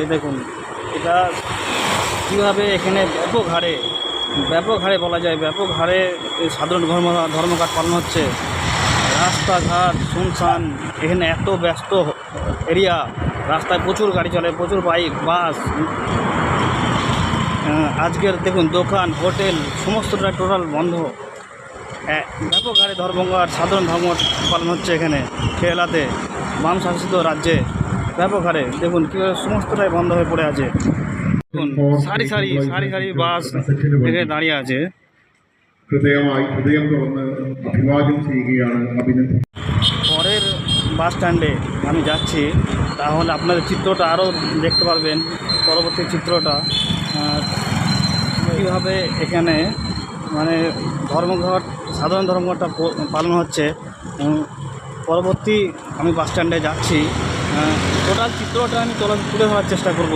এই দেখুন, এটা কীভাবে এখানে ব্যাপক হারে ব্যাপক হারে বলা যায়, ব্যাপক হারে সাধারণ ধর্ম ধর্মঘাট পালন হচ্ছে। রাস্তাঘাট, শুনশান, এখানে এত ব্যস্ত এরিয়া, রাস্তায় প্রচুর গাড়ি চলে, প্রচুর বাইক, বাস। আজকের দেখুন, দোকান, হোটেল, সমস্তটা টোটাল বন্ধ। ব্যাপক হারে ধর্মঘাট, সাধারণ ধর্ম পালন হচ্ছে এখানে, খেলাতে, বাম শাসিত রাজ্যে। ব্যাপক হারে দেখুন কীভাবে সমস্তটাই বন্ধ হয়ে পড়ে আছে দেখুন সারি সারি সারি সারি বাস এখানে দাঁড়িয়ে আছে ഹൃദയമായി ഹൃദയം തുറന്ന് അഭിവാദ്യം ചെയ്യുകയാണ് അഭിനന്ദൻ পরের বাস স্ট্যান্ডে আমি যাচ্ছি তাহলে আপনাদের চিত্রটা আরও দেখতে পারবেন পরবর্তী চিত্রটা আহ, কীভাবে এখানে মানে ধর্মঘট সাধারণ ধর্মঘটটা প- পালন হচ্ছে উম, পরবর্তী আমি বাস স্ট্যান্ডে যাচ্ছি টোটাল চিত্রটা আমি তোলা তুলে ধরার চেষ্টা করব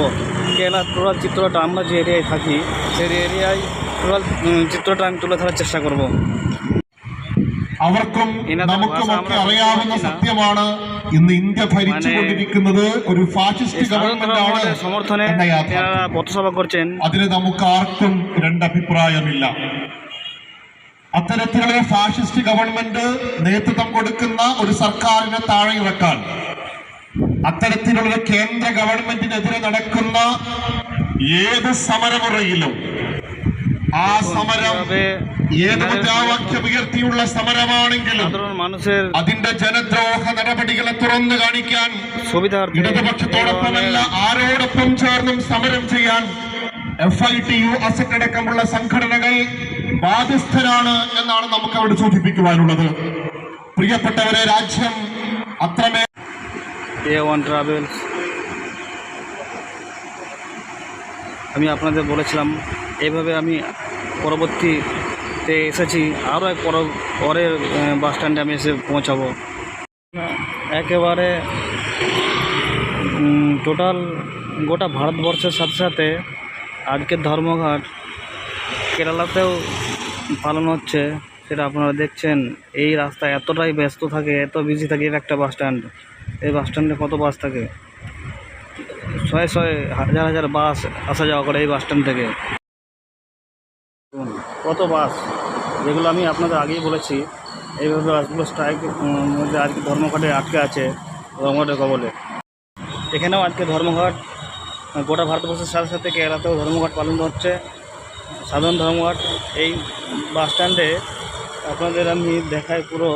কেরালার টোটাল চিত্রটা আমরা যে এরিয়ায় থাকি সেই এরিয়ায় টোটাল চিত্রটা আমি তুলে ধরার চেষ্টা করব അവർക്കും ഇതിനകത്ത് നമുക്കുമൊക്കെ ഭാഷ അറിയാവുന്ന നമ്മളെ സത്യമാണ് ഇന്ന് ഇന്ത്യ ഭരിച്ചുകൊണ്ടിരിക്കുന്നത് ഒരു ഫാഷിസ്റ്റ് সাধারণ ഗവൺമെന്റ് ആണ് ধর্মঘটের সমর্থনে എന്ന യാഥാർത്ഥ്യം তেনারা পথসভা করছেন അതിന് നമുക്ക് ആർക്കും രണ്ടഭിപ്രായമില്ല അത്തരത്തിലുള്ള ഒരു ഫാഷിസ്റ്റ് ഗവൺമെന്റ് നേതൃത്വം കൊടുക്കുന്ന ഒരു സർക്കാരിനെ താഴെ ഇറക്കാൻ അത്തരത്തിലുള്ള കേന്ദ്ര ഗവൺമെന്റിനെതിരെ നടക്കുന്ന ഏത് സമരമുറയിലും ആ സമരം ഏത് മുദ്രാവാക്യം ഉയർത്തിയുള്ള സമരമാണെങ്കിലും അതിന്റെ ജനദ്രോഹ നടപടികളെ തുറന്നു കാണിക്കാൻ ഇടതുപക്ഷത്തോടൊപ്പമല്ല ആരോടൊപ്പം ചേർന്നും സമരം ചെയ്യാൻ F I T U ASET അടക്കമുള്ള സംഘടനകൾ ബാധ്യസ്ഥരാണ് എന്നാണ് നമുക്ക് അവിടെ സൂചിപ്പിക്കുവാനുള്ളത്. പ്രിയപ്പെട്ടവരെ രാജ്യം അത്രമേ এ ওয়ান ট্রাভেলস আমি আপনাদের বলেছিলাম, এইভাবে আমি পরবর্তীতে এসেছি, আরও এক পর পরের বাস স্ট্যান্ডে আমি এসে পৌঁছাবো। একেবারে টোটাল গোটা ভারতবর্ষের সাথে সাথে আজকের ধর্মঘট কেরালাতেও পালন হচ্ছে, সেটা আপনারা দেখছেন। এই রাস্তা এতটাই ব্যস্ত থাকে, এত বিজি থাকে, এর একটা বাস স্ট্যান্ড এই বাস স্ট্যান্ডে কত বাস থাকে? ছয় ছয় হাজার হাজার বাস আসা যাওয়া করে এই বাস স্ট্যান্ড থেকে। কত বাস? যেগুলো আমি আপনাদের আগেই বলেছি, এইভাবে বাসগুলো স্ট্রাইক মধ্যে আজকে ধর্মঘটে আটকে আছে ধর্মঘটের কবলে। এখানেও আজকে ধর্মঘট, গোটা ভারতবর্ষের সাথে সাথে কেরালাতেও ধর্মঘট পালন হচ্ছে। সাধারণ ধর্মঘট, এই বাস স্ট্যান্ডে আপনাদের আমি দেখাই পুরো,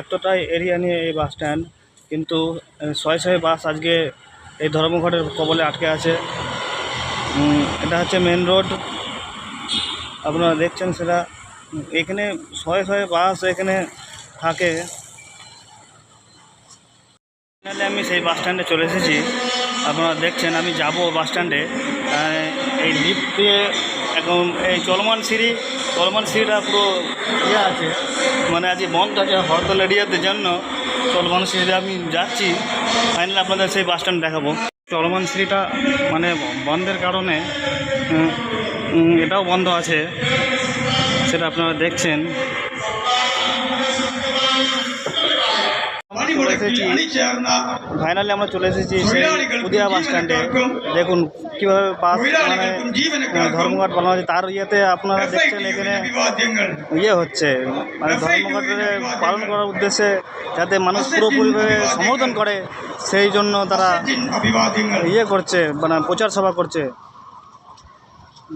এতটাই এরিয়া নিয়ে এই বাস স্ট্যান্ড। কিন্তু শয়ে শয়ে বাস আজকে এই ধর্মঘটের কবলে আটকে আছে। এটা হচ্ছে মেন রোড আপনারা দেখছেন সেটা। এখানে শয়ে শয়ে বাস এখানে থাকে। আমি সেই বাস স্ট্যান্ডে চলে এসেছি। আপনারা দেখছেন, আমি যাব বাস স্ট্যান্ডে এই লিফট দিয়ে একদম এই চলমান সিঁড়ি, চলমান সিঁড়িটা পুরো ইয়ে আছে। মানে আজকে বন্ধ আছে, হরতাল এরিয়াতে জন্য চলমান সিঁড়িতে আমি যাচ্ছি। ফাইনালি আপনাদের সেই বাস স্ট্যান্ড দেখাবো। চলমান সিঁড়িটা মানে বন্ধের কারণে এটাও বন্ধ আছে। সেটা আপনারা দেখছেন। চলে এসেছি। ফাইনালি আমরা চলে এসেছি সেই পুদিয়া বাস স্ট্যান্ডে। দেখুন কীভাবে বাস মানে ধর্মঘট পালন হচ্ছে তার ইয়েতে আপনারা দেখছেন এখানে ইয়ে হচ্ছে। মানে ধর্মঘটের পালন করার উদ্দেশ্যে যাতে মানুষ পুরোপুরিভাবে সমর্থন করে সেই জন্য তারা ইয়ে করছে মানে প্রচার সভা করছে।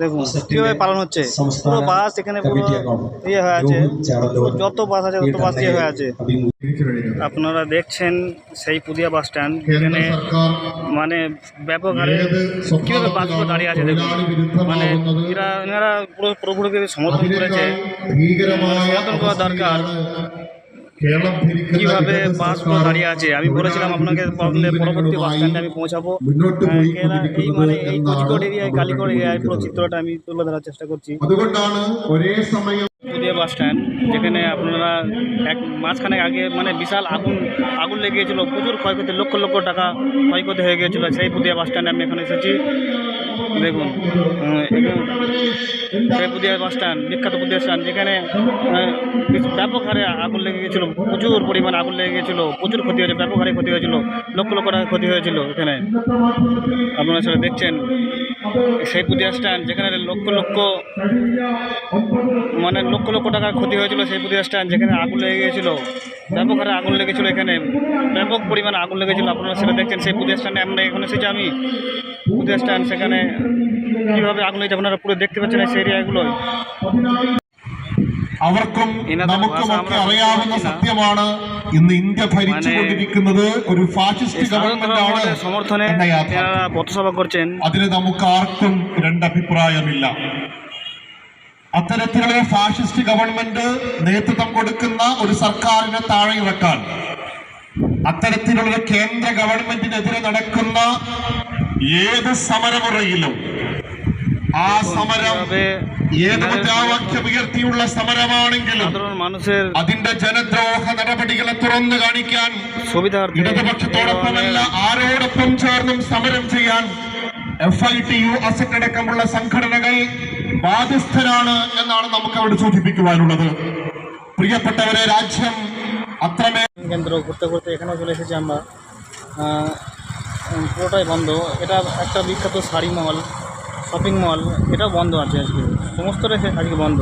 দেখুন কীভাবে পালন হচ্ছে? পুরো বাস এখানে পুরো ইয়ে হয়ে আছে। যত বাস আছে তত বাস ইয়ে হয়ে আছে। আপনারা দেখছেন সেই পুদিয়া বাস স্ট্যান্ড এখানে মানে ব্যাপক হারে কীভাবে বাসগুলো দাঁড়িয়ে আছে দেখুন। মানে এরা এনারা পুরো পুরোপুরি সমর্থন করেছে। সমর্থন করা দরকার। কীভাবে বাসগুলো দাঁড়িয়ে আছে? আমি বলেছিলাম আপনাকে পরবর্তী বাস স্ট্যান্ডে আমি পৌঁছাবো। হ্যাঁ, এই মানে এই কোচকোট এরিয়ায় কালীকোট এরিয়ায় পুরো চিত্রটা আমি তুলে ধরার চেষ্টা করছি। পুদিয়া বাস স্ট্যান্ড যেখানে আপনারা এক মাঝখানে আগে মানে বিশাল আগুন আগুন লেগে গিয়েছিল প্রচুর ক্ষয়ক্ষতি লক্ষ লক্ষ টাকা ক্ষয়ক্ষতি হয়ে গিয়েছিল সেই পুদিয়া বাস স্ট্যান্ডে আমি এখানে এসেছি। দেখুন পুদিয়া বাস স্ট্যান্ড, বিখ্যাত পুদিয়া স্ট্যান্ড, যেখানে ব্যাপক হারে আগুন লেগে গিয়েছিল, প্রচুর পরিমাণ আগুন লেগে গিয়েছিল, প্রচুর ক্ষতি হয়েছে, ব্যাপক হারে ক্ষতি হয়েছিল, লক্ষ লক্ষ টাকা ক্ষতি হয়েছিল এখানে। আপনারা সেটা দেখছেন, সেই পুদিয়া স্ট্যান্ড, যেখানে লক্ষ লক্ষ মানে লক্ষ লক্ষ টাকার ক্ষতি হয়েছিল সেই পুদিয়া স্ট্যান্ড, যেখানে আগুন লেগে গিয়েছিল, ব্যাপক হারে আগুন লেগেছিল এখানে, ব্যাপক পরিমাণে আগুন লেগেছিল, আপনারা সেটা দেখছেন, সেই পুদিয়া স্ট্যান্ডে আমরা এখন এসেছি আমি। পুদিয়া স্ট্যান্ড সেখানে কীভাবে আগুন লেগেছে আপনারা পুরো দেখতে পাচ্ছেন এই এরিয়াগুলোয় അവർക്കും ഇന്നത്തെ നമുക്കുമൊക്കെ ഭാഷ അറിയാവുന്ന നമ്മള് സത്യമാണ് ഇന്ന് ഇന്ത്യ ഭരിച്ചുകൊണ്ടിരിക്കുന്നത് ഒരു ഫാഷിസ്റ്റ് এই সাধারণ ഗവൺമെന്റ് ആണ് জনগণের সমর্থনে എന്ന യാഥാർത്ഥ്യം তেনারা পথসভা করছেন അതിന് നമുക്ക് ആർക്കും രണ്ടഭിപ്രായമില്ല അത്തരത്തിലുള്ള ഫാഷിസ്റ്റ് ഗവൺമെന്റ് നേതൃത്വം കൊടുക്കുന്ന ഒരു സർക്കാരിനെ താഴെ ഇറക്കാൻ അത്തരത്തിലുള്ള ഒരു കേന്ദ്ര ഗവൺമെന്റിനെതിരെ നടക്കുന്ന ഏത് സമരമുറയിലും ആ സമരം কীভাবে ഏത് മുദ്രാവാക്യം ഉയർത്തിയുള്ള സമരമാണെങ്കിലും সাধারণ মানুষের അതിന്റെ ജനദ്രോഹ നടപടികളെ തുറന്നു കാണിക്കാൻ সুবিধার্থে ഇടതുപക്ഷത്തോടൊപ്പമല്ല ആരോടൊപ്പം ചേർന്നും സമരം ചെയ്യാൻ F I T U ASET അടക്കമുള്ള സംഘടനകൾ ബാധ്യസ്ഥരാണ് എന്നാണ് നമുക്ക് അവിടെ സൂചിപ്പിക്കുവാനുള്ളത് പ്രിയപ്പെട്ടവരെ രാജ്യം അത്രമേ কেন্দ্র ঘুরতে ঘুরতে এখানেও চলে এসেছি আমরা আহ, উম, পুরোটাই বন্ধ এটা একটা বিখ্যাত শাড়ি মল শপিং মল এটাও বন্ধ আছে আজকে। সমস্তটাই আজকে বন্ধ।